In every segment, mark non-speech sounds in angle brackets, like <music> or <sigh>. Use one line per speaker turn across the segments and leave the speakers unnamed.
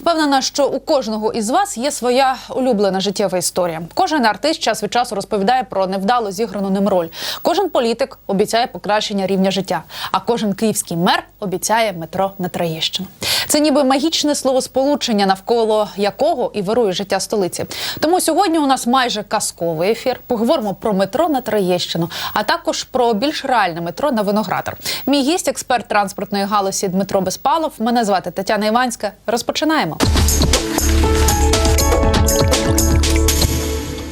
Впевнена, що у кожного із вас є своя улюблена життєва історія. Кожен артист час від часу розповідає про невдало зіграну ним роль. Кожен політик обіцяє покращення рівня життя. А кожен київський мер обіцяє метро на Троєщину. Це ніби магічне словосполучення, навколо якого і вирує життя столиці. Тому сьогодні у нас майже казковий ефір. Поговоримо про метро на Троєщину, а також про більш реальне метро на Виноградар. Мій гість, експерт транспортної галузі Дмитро Безпалов. Мене звати Тетяна Іванська. Розпочинаємо.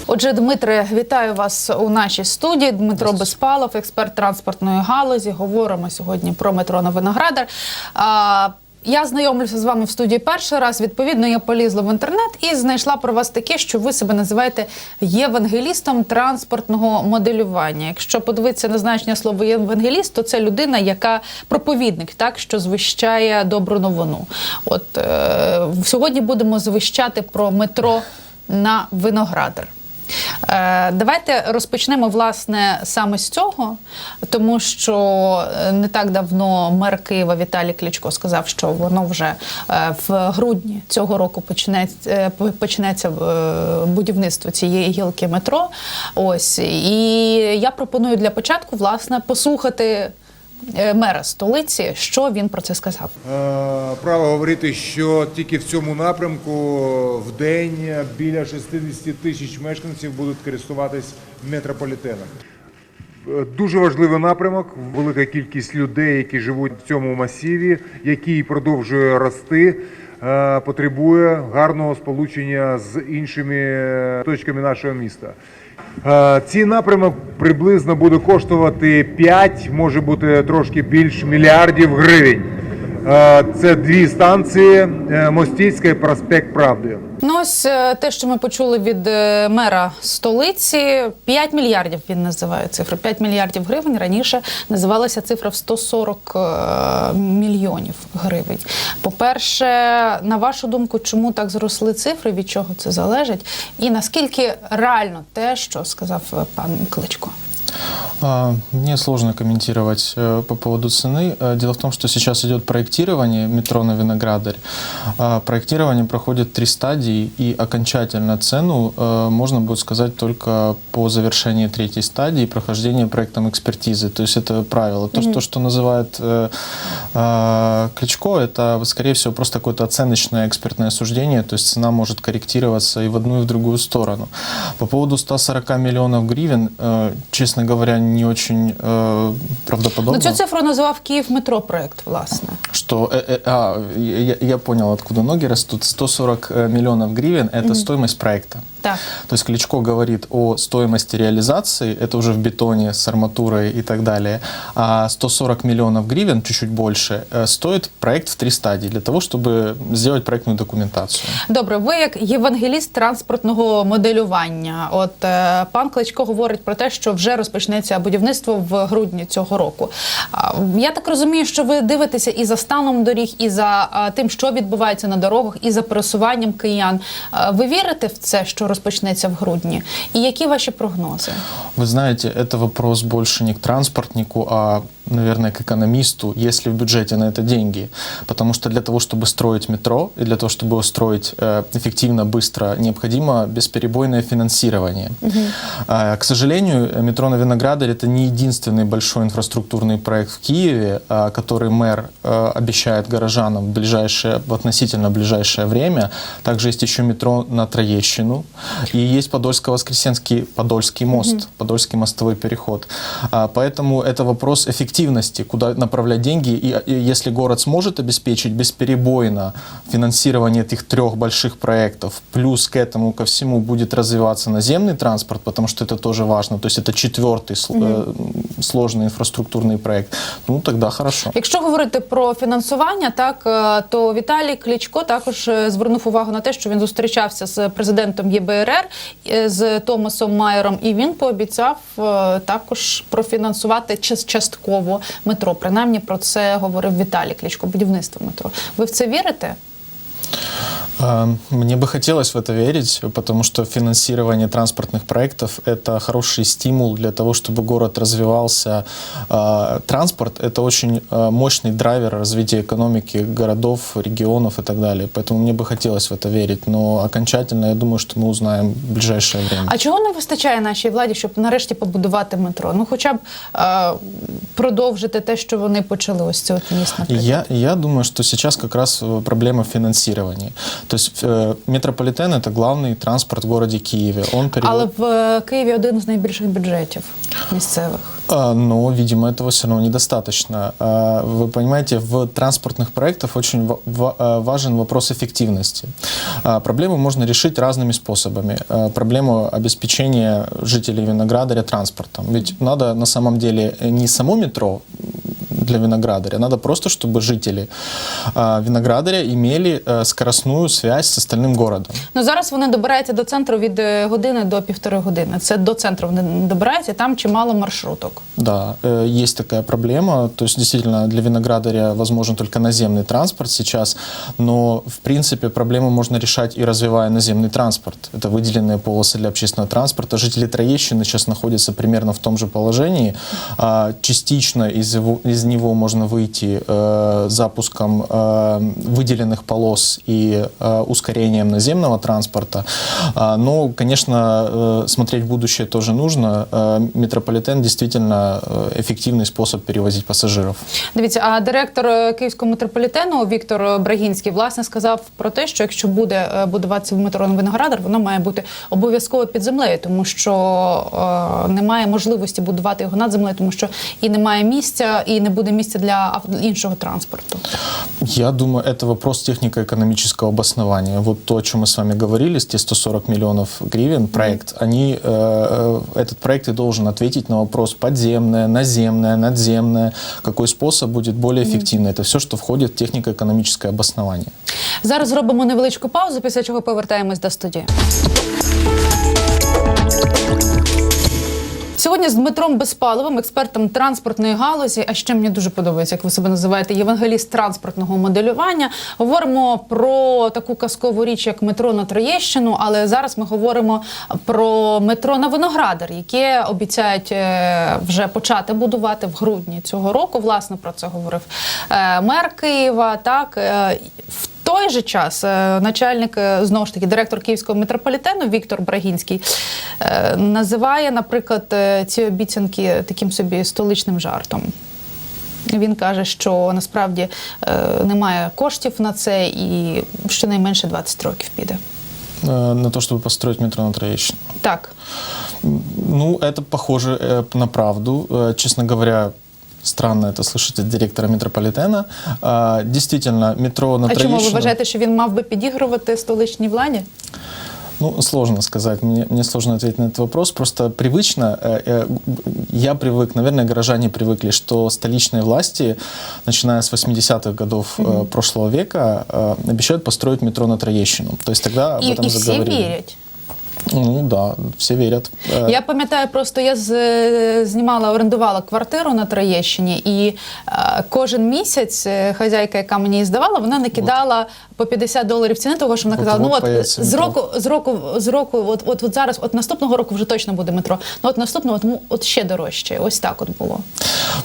Отже, Дмитре, вітаю вас у нашій студії. Дмитро Безпалов, експерт транспортної галузі. Говоримо сьогодні про метро на Виноградар. Я знайомлюся з вами в студії перший раз. Відповідно, я полізла в інтернет і знайшла про вас таке, що ви себе називаєте євангелістом транспортного моделювання. Якщо подивитися на значення слова євангеліст, то це людина, яка проповідник, так що звищає добру новину. От е, сьогодні будемо звищати про метро на Виноградар. Е, Давайте розпочнемо власне саме з цього, тому що е, не так давно мер Києва Віталій Кличко сказав, що воно вже е, в грудні цього року почнеться, почнеться будівництво цієї гілки метро. Ось і я пропоную для початку власне послухати мера столиці, що він про це сказав.
Е, Право говорити, що тільки в цьому напрямку в день біля 60 тисяч мешканців будуть користуватись метрополітеном. Е, Дуже важливий напрямок, велика кількість людей, які живуть в цьому масиві, який продовжує рости, е, потребує гарного сполучення з іншими е, точками нашого міста. Е, Цей напрямок приблизно буде коштувати 5, може бути трошки більш мільярдів гривень. Е, Це дві станції Мостіцька і проспект Правди.
Ну, ось е, те, що ми почули від е, мера столиці, 5 мільярдів він називає цифру. 5 мільярдів гривень. Раніше називалася цифра в 140 е, мільйонів гривень. По-перше, на вашу думку, чому так зросли цифри? Від чого це залежить? І наскільки реально те, що сказав пан Кличко?
А, Мне сложно комментировать э, по поводу цены. Э, Дело в том, что сейчас идет проектирование метро на Виноградарь. А, Проектирование проходит три стадии, и окончательно цену э, можно будет сказать только по завершении третьей стадии прохождения проектом экспертизы. То есть это правило. То, что, что э, э, Кличко, это, скорее всего, просто какое-то оценочное экспертное суждение, то есть цена может корректироваться и в одну, и в другую сторону. По поводу 140 миллионов гривен, э, честно говоря, не очень э, правдоподобно.
Ну, цю цифру називав Київ метро проект, власне.
Что, э, э, а, я, я понял, откуда ноги растут. 140 э, миллионов гривен – это стоимость проекта.
Так.
То есть Кличко говорит о стоимости реализации, это уже в бетоне с арматурой и так далее. А 140 миллионов гривен, чуть-чуть больше, э, стоит проект в три стадии для того, чтобы сделать проектную документацию.
Добре, ви як євангеліст транспортного моделювання. От е, пан Кличко говорить про те, що вже розпочнеться будівництво в грудні цього року. А, я так розумію, що ви дивитеся і за станом доріг, і за а, тим, що відбувається на дорогах, і за пересуванням киян. А, ви вірите в це, що розпочнеться в грудні? І які ваші прогнози?
Ви знаєте, це вопрос больше не к транспортнику, а, наверное, к экономисту, есть ли в бюджете на это деньги. Потому что для того, чтобы строить метро и для того, чтобы его строить э, эффективно, быстро, необходимо бесперебойное финансирование. А, К сожалению, метро на Виноградаре это не единственный большой инфраструктурный проект в Киеве, а, который мэр э, обещает горожанам в ближайшее, в относительно ближайшее время. Также есть еще метро на Троещину и есть Подольско-Воскресенский Подольский мост, Подольский мостовой переход. А, Поэтому это вопрос эффективности, куда направлять деньги. И, и если город сможет обеспечить бесперебойно финансирование этих трех больших проектов, плюс к этому ко всему будет развиваться наземный транспорт, потому что это тоже важно. То есть это четвертый сл- э, сложный инфраструктурный проект. Ну тогда хорошо.
Якщо говорити про фінансування, так е, то Віталій Кличко також е, звернув увагу на те, що він зустрічався з президентом ЄБРР е, з Томасом Майером, і він пообіцяв е, також профінансувати час- частково метро. Принаймні про це говорив Віталій Кличко, будівництво метро. Ви в це вірите?
А, Мне бы хотелось в это верить, потому что финансирование транспортных проектов – это хороший стимул для того, чтобы город развивался. А, Транспорт – это очень а, мощный драйвер развития экономики городов, регионов и так далее. Поэтому мне бы хотелось в это верить. Но окончательно, я думаю, что мы узнаем в ближайшее время.
А чого не вистачає нашій владі, щоб нарешті побудувати метро? Ну, хоча б е, продовжити те, що вони почали ось це от міст, наприклад.
Я, я думаю, что сейчас как раз э, проблема в финансировании. То есть э, метрополитен – это главный транспорт в городе Киеве. Он перевод-
Але в е, Києві один з найбільших бюджетів місцевих.
А, Но, видимо, этого все равно недостаточно. А, Вы понимаете, в транспортных проектах очень ва- ва- а, важен вопрос эффективности. А, Проблему можно решить разными способами. А, Проблему обеспечения жителей Виноградаря транспортом. Ведь надо на самом деле не само метро для Виноградаря, надо просто, чтобы жители а, Виноградаря имели э, скоростную связь с остальным городом.
Ну зараз вони добираються до центру від е, години до півтори години. Це до центру вони добираються, там чимало маршруток.
Да, э, есть такая проблема. То есть, действительно, для виноградаря возможен только наземный транспорт сейчас, но, в принципе, проблему можно решать и развивая наземный транспорт. Это выделенные полосы для общественного транспорта. Жители Троещины сейчас находятся примерно в том же положении. А, Частично из, его, из него можно выйти э, запуском э, выделенных полос и э, ускорением наземного транспорта. А, Но, конечно, э, смотреть в будущее тоже нужно. Э, Метрополитен действительно э, эффективный способ перевозить пассажиров.
Дивіться, а директор е, Київського метрополітену Віктор Брагінський власне сказав про те, що якщо буде е, будуватися метро на Виноградар, воно має бути обов'язково під землею, тому що е, немає можливості будувати його над землею, тому що і немає місця, і не буде місця для ав- іншого транспорту.
Я думаю, это вопрос технико-экономического обоснования. Вот то, о чем мы с вами говорили, с те 140 миллионов гривен, проект, они, э, э, этот проект и должен ответить на вопрос подземное, наземное, надземное, какой способ будет более эффективный. Это все, что входит в технико-экономическое обоснование.
Зараз зробимо невеличку паузу, після чого повертаємось до студії. Сьогодні з Дмитром Безпаловим, експертом транспортної галузі, а ще мені дуже подобається, як ви себе називаєте, євангеліст транспортного моделювання. Говоримо про таку казкову річ, як метро на Троєщину, але зараз ми говоримо про метро на Виноградар, яке обіцяють е, вже почати будувати в грудні цього року. Власне про це говорив е, мер Києва. Так е, в той же час е, начальник е, знову ж таки директор Київського метрополітену Віктор Брагінський е, називає, наприклад, е, ці обіцянки таким собі столичним жартом. Він каже, що насправді е, немає коштів на це, і щонайменше 20 років піде.
Э, На то, чтобы построить метро на Троещину.
Так.
Ну, это похоже э, на правду. Э, Честно говоря, странно это слышать от директора метрополитена. А, Действительно, метро на
А чому ви
Троещину...
вважаєте, що він мав би підігрувати столичній владі?
Ну, сложно сказать. Мне, мне сложно ответить на этот вопрос. Просто привычно, э, э, я привык, наверное, горожане привыкли, что столичные власти, начиная с 80-х годов э, прошлого века, э, обещают построить метро на Троещину. То есть тогда об
І,
этом
і всі
заговорили.
вірять.
Ну да, все верят. Э,
Я пам'ятаю, просто я з, е, знімала, орендувала квартиру на Троєщині, і е, кожен місяць е, хазяйка, яка мені її здавала, вона накидала по 50 доларів ціни, того що вона
От-
казала, ну
от
от
появиться
з
метро.
року, з року, з року, от, от, от зараз, от наступного року вже точно буде метро. Ну от наступного, от, ну, от ще дорожче. Ось так от було.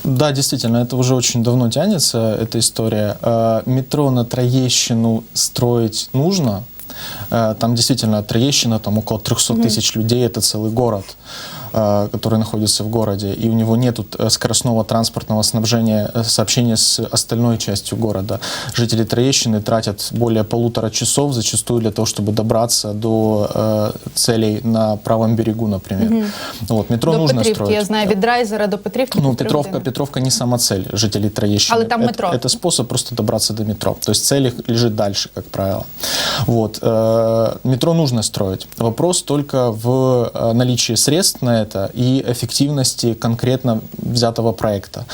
Да, действительно, это уже очень давно тянется, эта история. Э, Метро на Троещину строить нужно. Э, Там действительно Троещина, там около 300 тысяч людей, это целый город, э, который находится в городе, и у него нет скоростного транспортного снабжения, э, сообщения с остальной частью города. Жители Троещины тратят более полутора часов зачастую для того, чтобы добраться до э, целей на правом берегу, например. Вот, метро
до
нужно
Петрівки,
строить.
я знаю, від Драйзера до Петрівки.
Ну,
півтори
Петровка,
години.
Петровка не сама цель жителей Троещины.
Але там
это,
метро.
Это способ просто добраться до метро. То есть цель их лежит дальше, как правило. Вот. э, Метро нужно строить. Вопрос только в э, наличии средств на это и эффективности конкретно взятого проекта.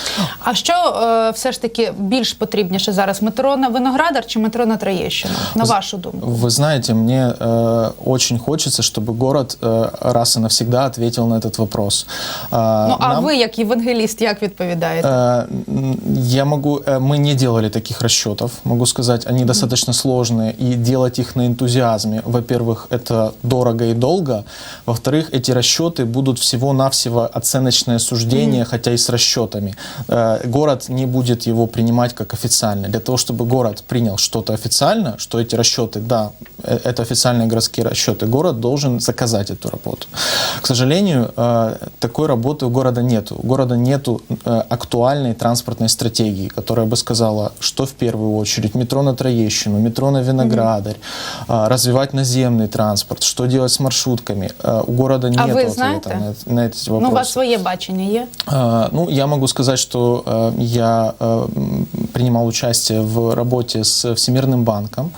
А що е, все ж таки більш потрібніше зараз? Метро на Виноградар чи метро на Троєщину? На вашу думку?
Вы знаете, мне э, очень хочется, чтобы город э, раз и навсегда ответил на этот вопрос. А,
Ну а
нам-
ви, як євангеліст, як відповідаєте?
Э, м, Я могу, э, мы не делали таких расчетов, могу сказать, они достаточно сложные, и делать их на энтузиазме, во-первых, это дорого и долго, во-вторых, эти расчеты будут всего-навсего оценочное суждение, хотя и с расчетами. Э, Город не будет его принимать как официально. Для того, чтобы город принял что-то официально, что эти расчеты, да, э, это официальные городские расчеты, город должен заказать эту работу. К сожалению, э, такой работы у города нету. У города нету э, актуальной транспортной стратегии, которая бы сказала, что в первую очередь метро на Троещину, метро на Виноградарь, э, развивать наземный транспорт, что делать с маршрутками. У города нет
вы
ответа
знаете?
на, эт- на эти вопросы.
Ну, у вас своє бачення є?
А, Ну, я могу сказать, что э, я э, м, принимал участие в работе с Всемирным банком,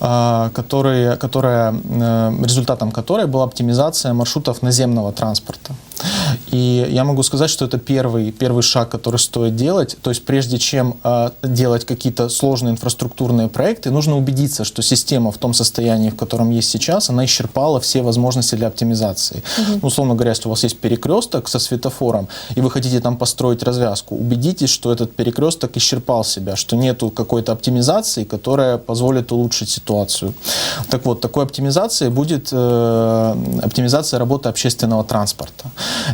а, который, которая, э, результатом которой была оптимизация маршрутов наземного транспорта. И я могу сказать, что это первый, первый шаг, который стоит делать. То есть прежде чем э, делать какие-то сложные инфраструктурные проекты, нужно убедиться, что система в том состоянии, в котором есть сейчас, она исчерпала все возможности для оптимизации. Ну, условно говоря, если у вас есть перекресток со светофором, и вы хотите там построить развязку, убедитесь, что этот перекресток исчерпал себя, что нету какой-то оптимизации, которая позволит улучшить ситуацию. Так вот, такой оптимизацией будет э, оптимизация работы общественного транспорта.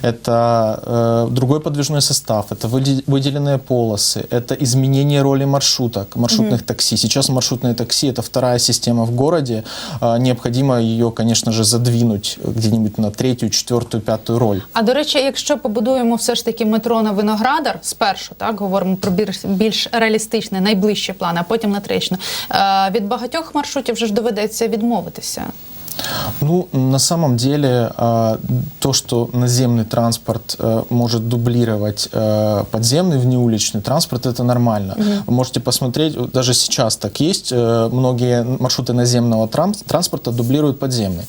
Это э, другой подвижной состав, это выде- выделенные полосы, это изменение роли маршруток, маршрутных такси. Сейчас маршрутные такси это вторая система в городе. Э, необходимо ее, конечно же, задвинуть где-нибудь на третью, четвертую, пятую роль.
А до речі, якщо побудуємо все ж таки метро на Виноградар, спершу так говоримо про більш, більш реалістичний, найближчий план, а потім на Троєщину, е, від багатьох маршрутів вже ж доведеться відмовитися.
Ну, на самом деле, а, то, что наземный транспорт э, может дублировать э, подземный внеуличный транспорт, это нормально. Вы можете посмотреть, вот даже сейчас так есть, э, многие маршруты наземного трам- транспорта дублируют подземный.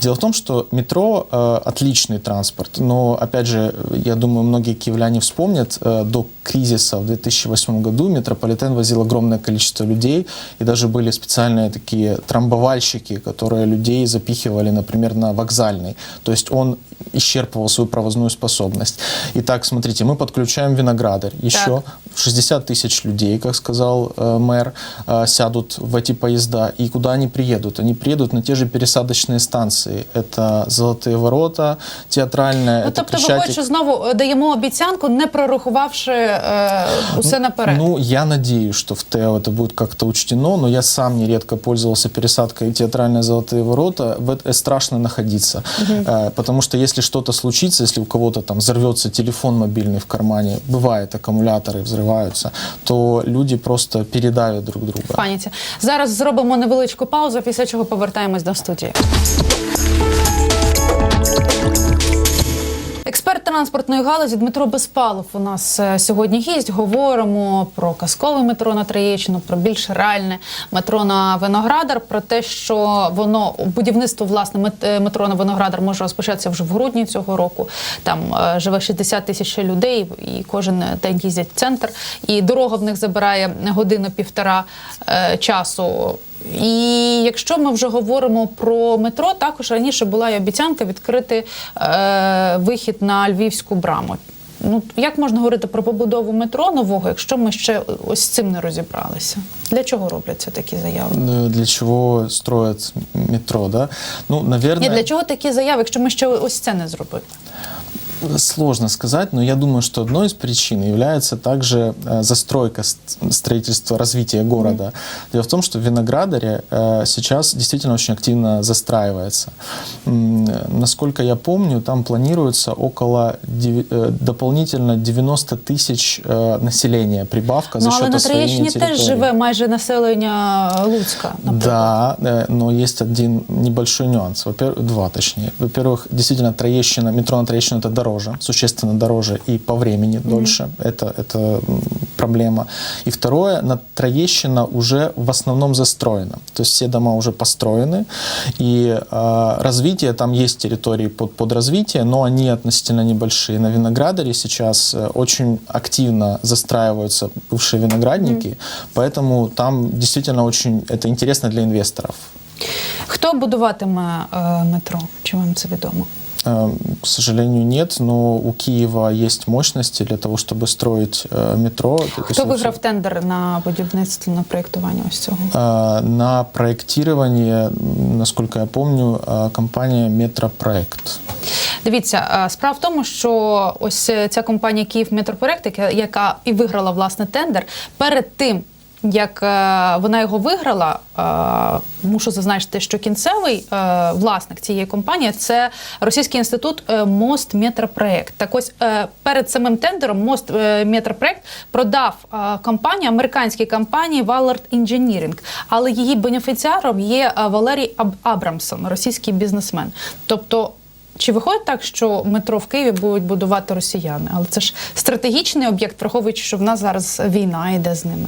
Дело в том, что метро э, отличный транспорт, но, опять же, я думаю, многие киевляне вспомнят, э, до кризиса в 2008 году метрополитен возил огромное количество людей, и даже были специальные такие трамбовальщики, которые людей запихивали, например, на вокзальный. То есть он исчерпывал свою провозную способность. Итак, смотрите, мы подключаем Виноградарь. Еще
Так.
60 тысяч людей, как сказал э, мэр, э, сядут в эти поезда. И куда они приедут? Они приедут на те же пересадочные станции. Это Золотые ворота, Театральная,
Ну,
это
тобто,
Крещатик.
виходить, що знову е, даємо обіцянку, не прорахувавши е, усе наперед.
Ну, я надеюсь, что в ТЭО это будет как-то учтено, но я сам нередко пользовался пересадкой театральные золотые ворота. В это страшно находиться. Э, Потому что если что-то случится, если у кого-то там взорвется телефон мобильный в кармане, бывает, аккумуляторы взрываются, то люди просто передавят друг друга.
Паніці. Зараз зробимо невеличку паузу, після чого повертаємось до студії. Транспортної галузі Дмитро Безпалов у нас е, сьогодні гість. Говоримо про казкове метро на Троєщину, про більш реальне метро на Виноградар, про те, що воно будівництво власне е, метро на Виноградар може розпочатися вже в грудні цього року. Там е, живе 60 тисяч людей, і кожен день їздять в центр. І дорога в них забирає годину-півтора часу. І якщо ми вже говоримо про метро, також раніше була і обіцянка відкрити е, вихід на львівську браму. Ну як можна говорити про побудову метро нового, якщо ми ще ось з цим не розібралися? Для чого робляться такі заяви?
Э, Для чего строят метро, да? Ну, наверное...
Ні, для чого такі заяви, якщо ми ще ось це не зробили?
Сложно сказать, но я думаю, что одной из причин является также э, застройка ст- строительства, развития города. Дело в том, что в Виноградаре э, сейчас действительно очень активно застраивается. М, Насколько я помню, там планируется около деви- э, дополнительно 90 тысяч э, населения прибавка за
ну але
счет
на
освоения
Троєщині теж
территории.
живе майже населення Луцька. Наприклад.
Да, э, но есть один небольшой нюанс. Во-первых, два точнее. Во-первых, действительно, Троещина, метро на Троещину это дороже, существенно дороже и по времени дольше. Это, это м, проблема. И второе, на Троещина уже в основном застроена. То есть все дома уже построены, и э, развитие, там есть территории под, под развитие, но они относительно небольшие. На Виноградаре сейчас э, очень активно застраиваются бывшие виноградники, поэтому там действительно очень это интересно для инвесторов.
Хто будуватиме е, метро? Чи вам це відомо?
Э, К сожалению, нет, но у Киева есть мощности для того, чтобы строить э, метро. То есть
Хто
это
виграв тендер на будівництво на проєктування ось цього?
всё- Э, На проектирование, м, насколько я помню, э, компания Метропроект.
Дивіться, е, справа в тому, що ось е, ця компанія Київ Метропроект, яка, яка і виграла власне тендер, перед тим. Як е, вона його виграла, е, мушу зазначити, що кінцевий е, власник цієї компанії це Російський інститут Мост Метропроект. Так ось перед самим тендером Мост Метропроект продав компанію американській компанії Vallard Engineering, але її бенефіціаром є Валерій Аб- Абрамсон, російський бізнесмен. Тобто чи виходить так, що метро в Києві будуть будувати росіяни? Але це ж стратегічний об'єкт, враховуючи, що в нас зараз війна йде з ними.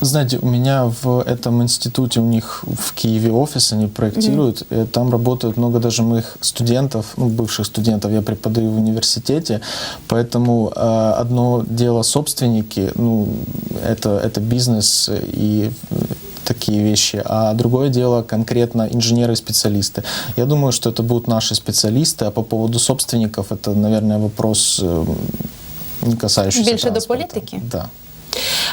Вы знаете, у меня в этом институте, у них в Киеве офис, они проектируют, э, там работают много даже моих студентов, ну, бывших студентов, я преподаю в университете, поэтому э, одно дело собственники, ну, это, это бизнес и э, е, такие вещи, а другое дело конкретно инженеры и специалисты. Я думаю, что это будут наши специалисты, а по поводу собственников это, наверное, вопрос э, не касающийся
Больше до
транспорта.
политики?
Да.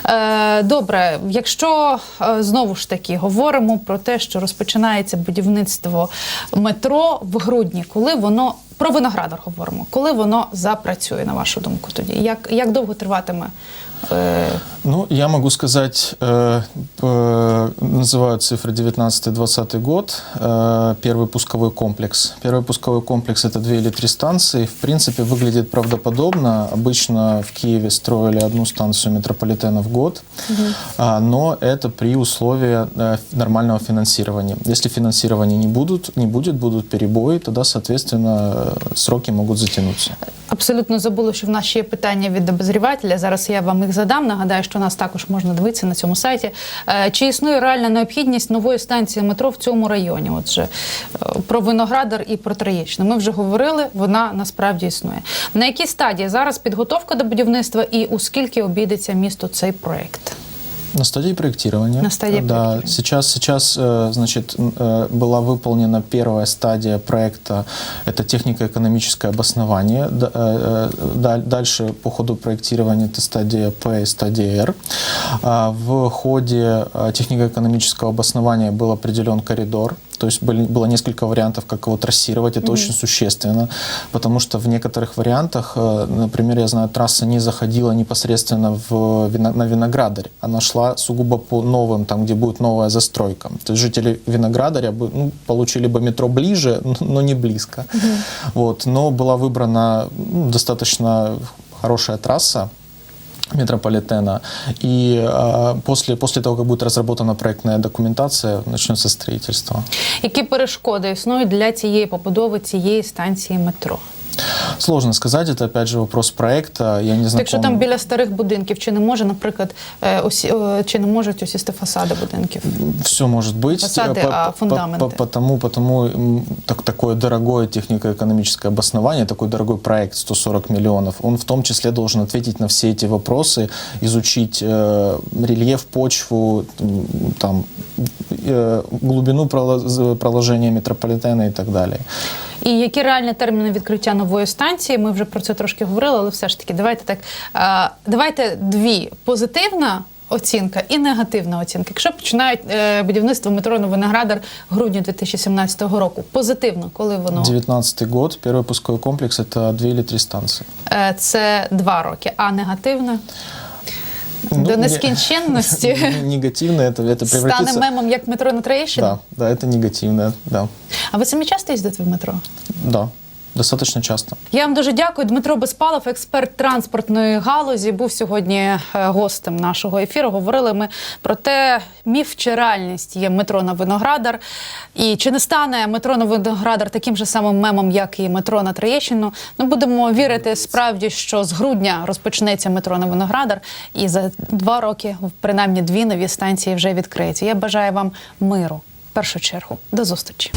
Е, добре, якщо е, знову ж таки говоримо про те, що розпочинається будівництво метро в грудні, коли воно про виноградар говоримо, коли воно запрацює, на вашу думку, тоді як, як довго триватиме? Е,
Ну, я могу сказать, э, э, называют цифры 19-20 год, э, первый пусковой комплекс. Первый пусковой комплекс – это две или три станции. В принципе, выглядит правдоподобно. Обычно в Киеве строили одну станцию метрополитена в год, А, но это при условии э, нормального финансирования. Если финансирования не, будут, не будет, будут перебои, тогда, соответственно, э, сроки могут затянуться.
Абсолютно забула, що в нас ще є питання від обозрівателя. Зараз я вам їх задам. Нагадаю, що нас також можна дивитися на цьому сайті. Е, Чи існує реальна необхідність нової станції метро в цьому районі? Отже, е, про виноградар і про Троєщину. Ми вже говорили, вона насправді існує. На якій стадії зараз підготовка до будівництва і у скільки обійдеться місто цей проект?
На стадии проектирования.
На стадии
да,
проектирования.
Сейчас, сейчас, э, значит, э, была выполнена первая стадия проекта. Это технико-экономическое обоснование. Э, даль- Дальше по ходу проектирования это стадия П и стадия Р. А В ходе технико-экономического обоснования был определен коридор. То есть были, было несколько вариантов, как его трассировать. Это очень существенно, потому что в некоторых вариантах, э, например, я знаю, трасса не заходила непосредственно в на Виноградарь. Она шла сугубо по новым, там, где будет новая застройка. То есть жители Виноградаря бы, ну, получили бы метро ближе, <laughs> но не близко. Вот. Но была выбрана ну, достаточно хорошая трасса, метрополитена. И а, после, после того, как будет разработана проектная документация, начнется строительство.
Які перешкоди існують для цієї побудови цієї станції метро?
Сложно сказать, это опять же вопрос проекта. Я не знаю.
Якщо там біля старих будинків, чи не може, наприклад, е, осі, е, чи не можуть осісти фасади будинків?
Все может быть.
Фасады,
По-
а
по-
фундаменты?
по- Потому, потому м, так, такое дорогое технико-экономическое обоснование, такой дорогой проект 140 миллионов, он в том числе должен ответить на все эти вопросы, изучить э, рельеф, почву, м, там, э, глубину пролаз- проложения метрополитена и так далее.
І які реальні терміни відкриття нової станції? Ми вже про це трошки говорили, але все ж таки, давайте так. Давайте дві позитивна. Оцінка і негативна оцінка. Якщо починають е, будівництво метро на Виноградар в грудні 2017 року, позитивно, коли воно
19 год, первый пусковой комплекс, это две или три станции.
е, це два роки, а негативно
Ну,
до
не-
нескінченності <laughs>
Негативно это, это
стане
превратится...
мемом як метро на Троєщині.
Да, да, это негативно, да,
А ви самі часто їздите в метро?
да. достаточно часто.
Я вам дуже дякую. Дмитро Безпалов, експерт транспортної галузі, був сьогодні е, гостем нашого ефіру. Говорили ми про те, міф чи реальність є метро на Виноградар. І чи не стане метро на Виноградар таким же самим мемом, як і метро на Троєщину? Ну будемо вірити справді, що з грудня розпочнеться метро на Виноградар, і за два роки, принаймні, дві нові станції вже відкриються. Я бажаю вам миру. Першу чергу до зустрічі.